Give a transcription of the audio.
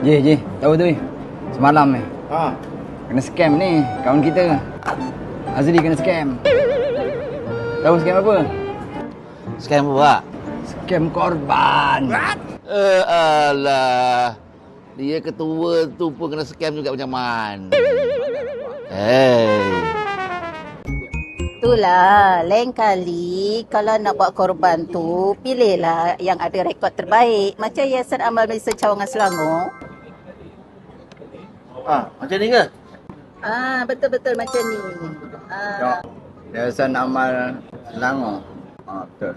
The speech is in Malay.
Ji, Ji, tahu tu. Semalam ni. Ha. Kena scam ni, kawan kita. Azri kena scam. Tahu scam apa? Scam apa, Pak? Scam korban. Eh, alah. Dia ketua tu pun kena scam juga macam man. Hey. Itulah, lain kali kalau nak buat korban tu, pilihlah yang ada rekod terbaik. Macam Yayasan Amal Malaysia Cawangan Selangor. Ha, macam ni ke? Ah, betul-betul macam ni. Ah. Yayasan Amal Selangor. Ha, betul.